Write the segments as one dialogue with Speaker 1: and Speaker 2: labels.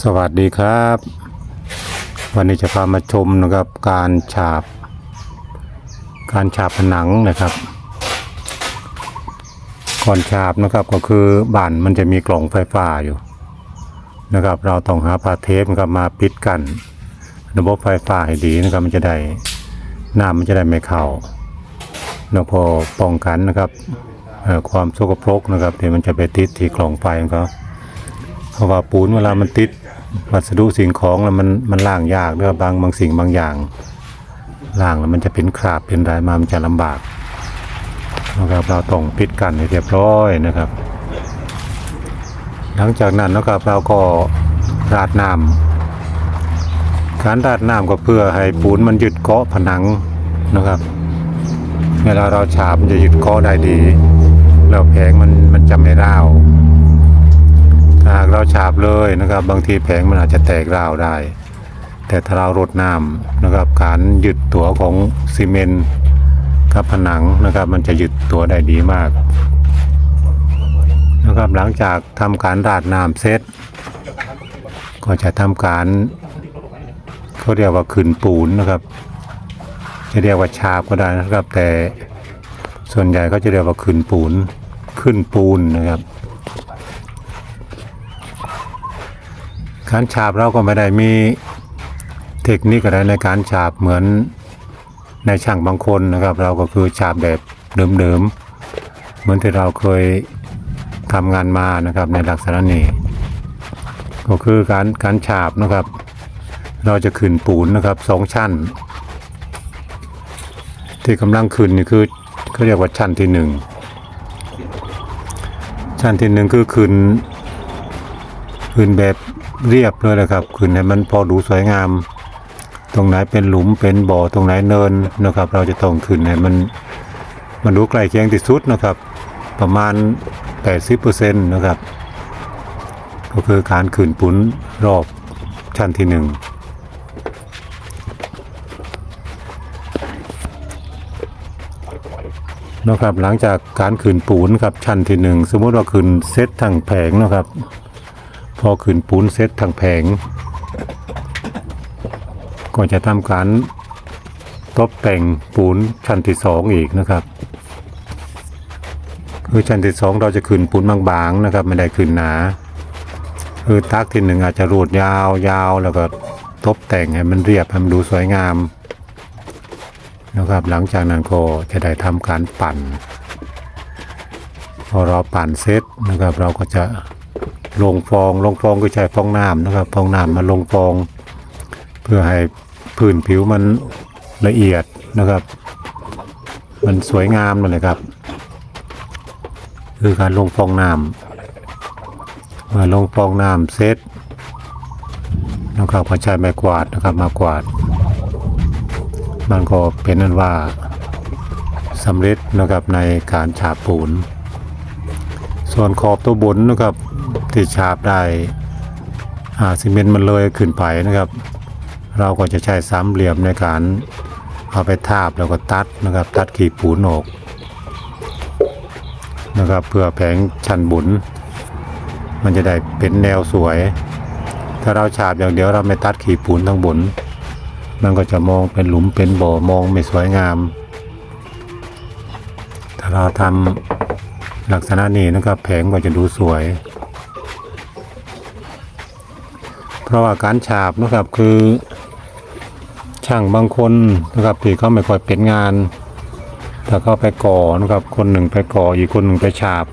Speaker 1: สวัสดีครับ วันนี้จะพามาชมนะครับการฉาบ การฉาบผนังนะครับ ก่อนฉาบนะครับก็คือบ้านมันจะมีกล่องไฟฟ้าอยู่นะครับ เราต้องหาผ้าเทปนะครับมาปิดกัน ระบบไฟฟ้าให้ดีนะครับ มันจะได้น้ำมันจะได้ไม่เข้าแล้วพอป้องกันนะครับความสกปรกนะครับที่มันจะไปติดที่กล่องไฟของเขาเพราะว่าปูนเวลามันติด วัสดุสิ่งของแล้วมันมันล่างยากด้วยบางบางสิ่งบางอย่างล่างแล้วมันจะเป็นคราบเป็นรายมามันจะลำบากนะครับเราต้องปิดกันให้เรียบร้อยนะครับ หลังจากนั้นนะครับเราก็ราดน้ำการราดน้ำก็เพื่อให้ปูนมันยึดเกาะผนังนะครับ เวลาเราฉาบมันจะยึดเกาะได้ดี แล้วแผงมันมันจะไม่ร้าวถ้า หากเราฉาบเลยนะครับ บางทีแผงมันอาจจะแตกราวได้ แต่ถ้าเรารดน้ำนะครับการยึดตัวของซีเมนต์กับผนังนะครับ มันจะยึดตัวได้ดีมากนะครับหลังจากทำการราดน้ำเสร็จ ก็จะทำการเขาเรียกว่าขึ้นปูนนะครับ จะเรียกว่าฉาบก็ได้นะครับ แต่ส่วนใหญ่ก็จะเรียกว่าขึ้นปูน ขึ้นปูนนะครับ การฉาบเราก็ไม่ได้มีเทคนิคอะไรในการฉาบเหมือนในช่างบางคนนะครับ เราก็คือฉาบแบบเดิมๆเหมือนที่เราเคยทำงานมานะครับในลักษณะนี้ ก็คือการการฉาบนะครับ เราจะขึ้นปูนนะครับสองชั้น ที่กำลังขึ้นนี่คือเขาเรียกว่าชั้นที่หนึ่งชั้นที่หนึ่งคือขึ้นขึ้นแบบ เรียบเลยนะครับขึ้นให้มันพอดูสวยงาม ตรงไหนเป็นหลุมเป็นบ่อตรงไหนเนินนะครับ เราจะต้องขึ้นให้มันมันดูใกล้เคียงที่สุดนะครับ ประมาณ 80%นะครับ ก็คือการขึ้นปุ้นรอบชั้นที่หนึ่งนะครับหลังจากการขึ้นปูนครับชั้นที่หนึ่งสมมติว่าขึ้นเซตทั้งแผงนะครับ พอขึ้นปูนเซตทางแผง ก็จะทำการตบแต่งปูนชั้นที่สองอีกนะครับคือชั้นที่สองเราจะขึ้นปูนบางๆนะครับ ไม่ได้ขึ้นหนาคือตักที่หนึ่งอาจจะรูดยาวยาวแล้วก็ตบแต่งให้มันเรียบให้มันดูสวยงามนะครับ หลังจากนั้นก็จะได้ทำการปั่น พอเราปั่นเสร็จนะครับเราก็จะ ลงฟองลงฟองก็ใช้ฟองน้ำนะครับฟองน้ำมาลงฟอง เพื่อให้พื้นผิวมันละเอียดนะครับ มันสวยงามนั่นแหละครับ คือการลงฟองน้ำเมื่อลงฟองน้ำเสร็จนะครับก็ใช้ไม้กวาดนะครับมากวาด มันก็เป็นนั้นว่าสำเร็จนะครับในการฉาบปูน ส่วนขอบตัวบนนะครับ ที่ฉาบได้ซีเมนต์มันเลยขึ้นไปนะครับ เราก็จะใช้สามเหลี่ยมในการเอาไปทาบแล้วก็ตัดนะครับ ตัดขีดปูนออกนะครับ เพื่อแผงชั้นบุนมันจะได้เป็นแนวสวย ถ้าเราฉาบอย่างเดียวเราไม่ตัดขีดปูนทั้งบน มันก็จะมองเป็นหลุมเป็นบ่อมองไม่สวยงาม ถ้าเราทำลักษณะนี้นะครับแผงก็จะดูสวย เพ ราะว่าการฉาบนะครับคือช่างบางคนนะครับที่เขาไม่ค่อยเป็นงานถ้าเขาไปก่อนะครับ คนหนึ่งไปก่ออีกคนหนึ่งไปฉาบ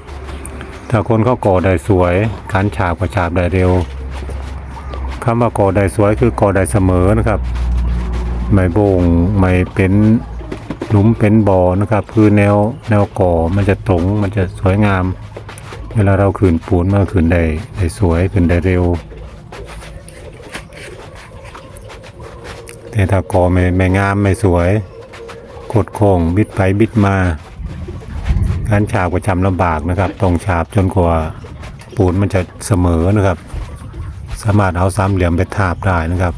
Speaker 1: ถ้าคนเขาก่อได้สวย การฉาบก็ฉาบได้เร็วคำว่าก่อได้สวยคือก่อได้เสมอนะครับไม่โบงไม่เป็นหลุมเป็นบ่อนะครับ คือแนวแนวก่อมันจะตรงมันจะสวยงาม เวลาเราขืนปูนมาขืนได้ได้สวยขืนได้เร็ว แต่ถ้าก่อไม่ไม่งามไม่สวยกดโค้งบิดไปบิดมาการฉาบก็จำลำบากนะครับต้องฉาบจนกว่าปูนมันจะเสมอนะครับ สามารถเอาสามเหลี่ยมไปทาบได้นะครับ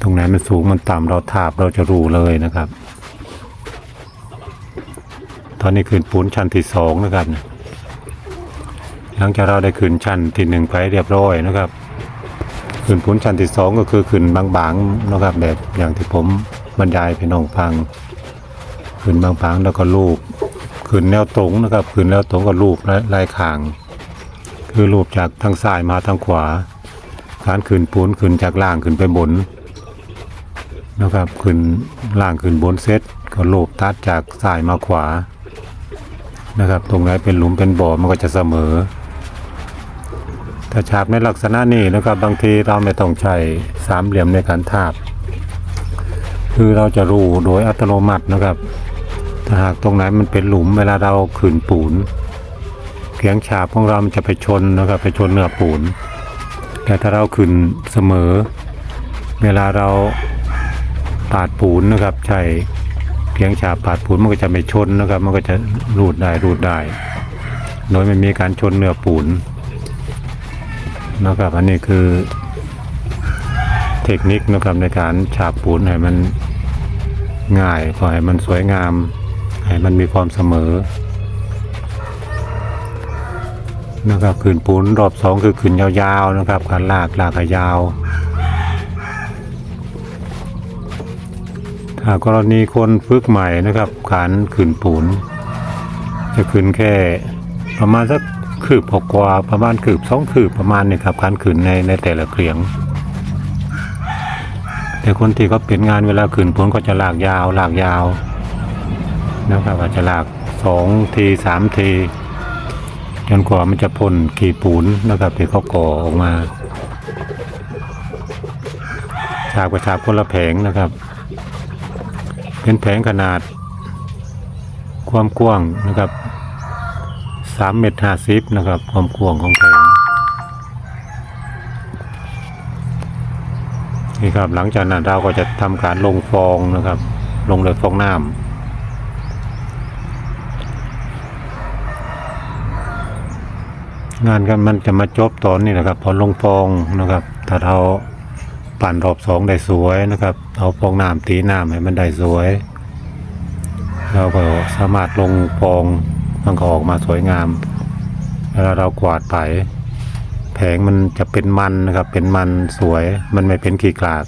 Speaker 1: ตรงไหนมันสูงมันต่ำเราทาบเราจะรู้เลยนะครับ ตอนนี้ขึ้นปูนชั้นที่สองนะครับ หลังจากเราได้ขึ้นชั้นที่หนึ่งไปเรียบร้อยนะครับ ขืนปูนชั้นที่สองก็คือขืนบางๆนะครับแบบอย่างที่ผมบรรยายพี่น้องฟังขืนบางๆแล้วก็รูปขืนแนวตรงนะครับขืนแนวตรงก็รูปลายขาง คือรูปจากทางซ้ายมาทางขวา การขืนปูนขืนจากล่างขึ้นไปบนนะครับขืนล่างขืนบนเซตก็รูปตัดจากซ้ายมาขวานะครับ ตรงไหนเป็นหลุมเป็นบ่อมันก็จะเสมอ ถ้าฉาบในลักษณะนี้นะครับบางทีเราไม่ต้องใช้สามเหลี่ยมในการทาบ คือเราจะรู้โดยอัตโนมัตินะครับ ถ้าหากตรงไหนมันเป็นหลุมเวลาเราขืนปูนเขียงฉาบของเรามันจะไปชนนะครับไปชนเนื้อปูน แต่ถ้าเราขืนเสมอ เวลาเราปาดปูนนะครับใช้เขียงฉาบปาดปูนมันก็จะไม่ชนนะครับ มันก็จะรูดได้รูดได้ โดยไม่มีการชนเนื้อปูน นะครับ อันนี้คือ เทคนิคนะครับในการฉาบปูนให้มันง่ายขอให้มันสวยงาม ให้มันมีความเสมอ นะครับขืนปูนรอบสองคือขืนยาวๆนะครับการลากลากยาวถ้ากรณีคนฝึกใหม่นะครับการขืนปูน จะขืนแค่ประมาณสัก คืบกกว่าประมาณคืบสองคืบประมาณนี้ครับการขืนในในแต่ละเขียง แต่คนที่เขาเป็นงานเวลาขืนปูนก็จะลากยาวลากยาวนะครับอาจจะลากสองทีสามทีจนกว่ามันจะพ่นขีปูนนะครับที่เขาก่อออกมาฉากประฉากคนละแผงนะครับ เป็นแผงขนาดความกว้างนะครับ สามเมตรห้าสิบนะครับ ความกว้างของแผงนี่ครับ หลังจากนั้นเราก็จะทำการลงฟองนะครับ ลงเลยฟองน้ำงานกันมันจะมาจบตอนนี้นะครับ พอลงฟองนะครับ ถ้าเราปั่นรอบสองได้สวยนะครับ เอาฟองน้ำตีน้ำให้มันได้สวย เราก็สามารถลงฟอง มันก็ออกมาสวยงามเวลาเรากวาดไปแผงมันจะเป็นมันนะครับ เป็นมันสวยมันไม่เป็นขี้กลาด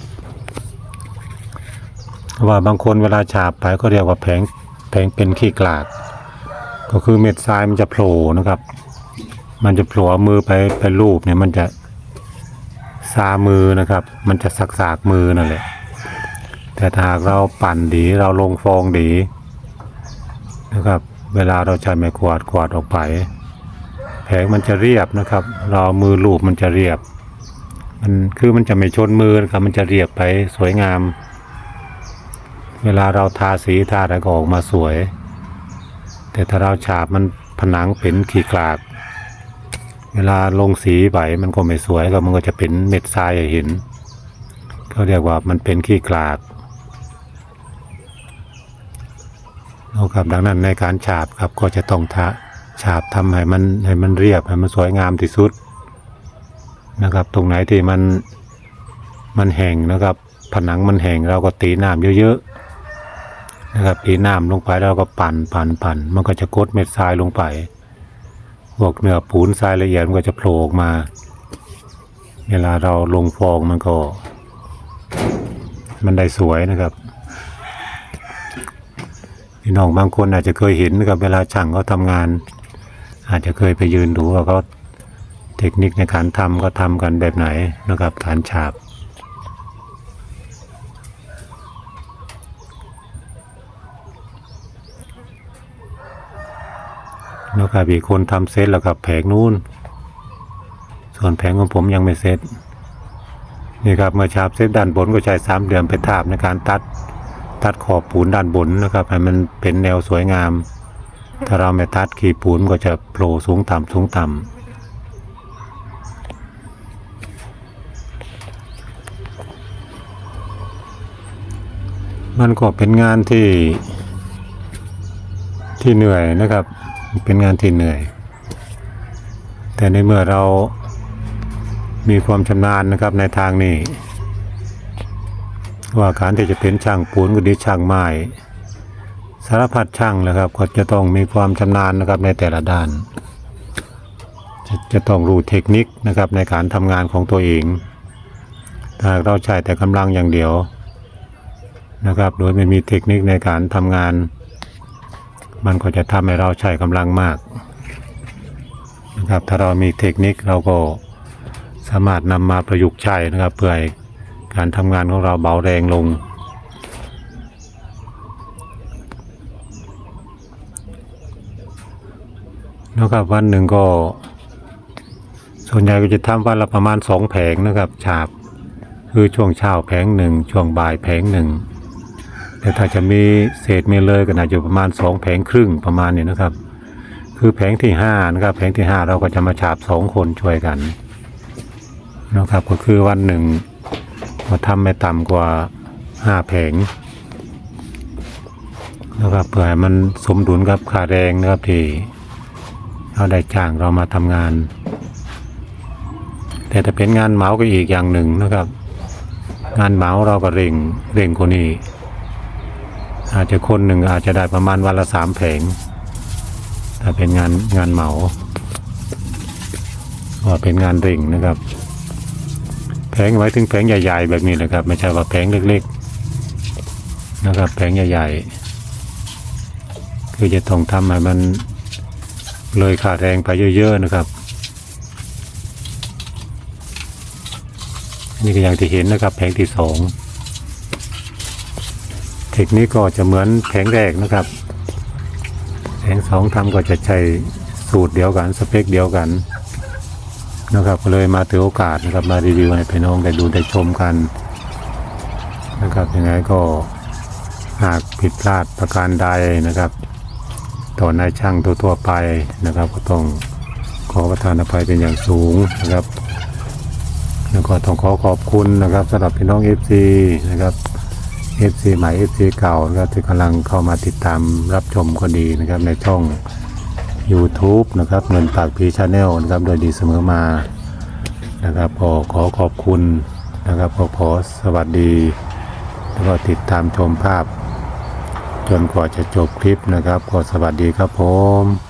Speaker 1: ว่าบางคนเวลาฉาบไปก็เรียกว่าแผงแผงเป็นขี้กลาด ก็คือเม็ดทรายมันจะโผล่นะครับ มันจะโผล่มือไปไปรูปเนี่ยมันจะซามือนะครับ มันจะสักสากมือนั่นแหละ แต่ถ้าหากเราปั่นดีเราลงฟองดีนะครับ เวลาเราใช้ไม้กวาดกวาดออกไป แผงมันจะเรียบนะครับ เรามือลูบมันจะเรียบ มันคือมันจะไม่ชนมือนะครับ มันจะเรียบไปสวยงาม เวลาเราทาสีทาอะไรก็ออกมาสวย แต่ถ้าเราฉาบมันผนังเป็นขีกลาก เวลาลงสีไปมันก็ไม่สวยก็มันก็จะเป็นเม็ดทรายห้เห็นเขาเรียกว่ามันเป็นขี้กลาก นะครับดังนั้นในการฉาบครับก็จะต้องทะฉาบทำให้มันให้มันเรียบให้มันสวยงามที่สุดนะครับ ตรงไหนที่มันมันแห้งนะครับ ผนังมันแห้งเราก็ตีน้ำเยอะๆนะครับตีน้ำลงไปแล้วก็ปั่นปั่นปั่นมันก็จะกดเม็ดทรายลงไปพวกเนื้อปูนทรายละเอียดมันก็จะโผล่ออกมา เวลาเราลงฟองมันก็ มันได้สวยนะครับ พี่น้องบางคนอาจจะเคยเห็นนะครับเวลาช่างเขาทำงาน อาจจะเคยไปยืนดูว่าเขาเทคนิคในการทำก็ทำกันแบบไหนนะครับการฉาบนะครับอีกคนทำเสร็จแล้วครับแผงนู้น ส่วนแผงของผมยังไม่เสร็จนี่ครับเมื่อฉาบเสร็จด้านบนก็ใช้สามเหลี่ยมไปทาบในการตัด ตัดขอบปูนด้านบนนะครับให้มันเป็นแนวสวยงาม ถ้าเราไม่ตัดขีดปูนก็จะโผล่สูงต่ำสูงต่ำมันก็เป็นงานที่ที่เหนื่อยนะครับ เป็นงานที่เหนื่อย แต่ในเมื่อเรามีความชำนาญนะครับในทางนี้ ว่าการที่จะเป็นช่างปูนก็ดีช่างไม้สารพัดช่างนะครับ ก็จะต้องมีความชำนาญนะครับในแต่ละด้าน จะจะต้องรู้เทคนิคนะครับในการทำงานของตัวเองถ้าหากเราใช้แต่กำลังอย่างเดียวนะครับ โดยไม่มีเทคนิคในการทำงาน มันก็จะทำให้เราใช้กำลังมากนะครับถ้าเรามีเทคนิคเราก็สามารถนำมาประยุกต์ใช้นะครับเพื่อ การทำงานของเราเบาแรงลงนะครับวันหนึ่งก็ ส่วนใหญ่ก็จะทำวันละประมาณสองแผงนะครับ ฉาบ คือช่วงเช้าแผงหนึ่งช่วงบ่ายแผงหนึ่งแต่ถ้าจะมีเศษมีเลยก็น่าจะประมาณสองแผงครึ่งประมาณนี้นะครับ คือแผงที่ห้านะครับแผงที่ห้าเราก็จะมาฉาบสองคนช่วยกันนะครับก็คือวันหนึ่ง เราทำไม่ต่ำกว่าห้าแผงนะครับเพื่อให้มันสมดุลกับค่าแรงนะครับที่เราได้จ้างเรามาทำงาน แต่ถ้าเป็นงานเหมาก็อีกอย่างหนึ่งนะครับ งานเหมาเราก็เร่งเร่งคนนี้อาจจะคนหนึ่งอาจจะได้ประมาณวันละสามแผงถ้าเป็นงานงานเหมาก็เป็นงานเร่งนะครับ แผงไว้ถึงแผงใหญ่ ๆ แบบนี้เลยครับ ไม่ใช่ว่าแผงเล็กๆนะครับ แผงใหญ่ๆคือจะต้องทำให้มันเลยขาดแรงไปเยอะ ๆ นะครับนี่ก็อย่างที่เห็นนะครับ แผงที่สองเทคนิคก็จะเหมือนแผงแรกนะครับ แผงสองทำก็จะใช้สูตรเดียวกัน สเปคเดียวกัน นะครับก็เลยมาถือโอกาสนะครับมารีวิวให้พี่น้องได้ดูได้ชมกันนะครับยังไงก็หากผิดพลาดประการใดนะครับต่อนายช่างทั่วๆไปนะครับ ก็ต้องขอประทานอภัยเป็นอย่างสูงนะครับ แล้วก็ต้องขอขอบคุณนะครับสำหรับพี่น้อง FC นะครับ FC ใหม่ FC เก่านะครับที่กำลังเข้ามาติดตามรับชมก็ดีนะครับในช่อง YouTube นะครับเงินปากพีชาแนลนะครับโดยดีเสมอมานะครับขอขอขอบคุณนะครับขอขอสวัสดี แล้วก็ติดตามชมภาพ จนกว่าจะจบคลิปนะครับขอสวัสดีครับผม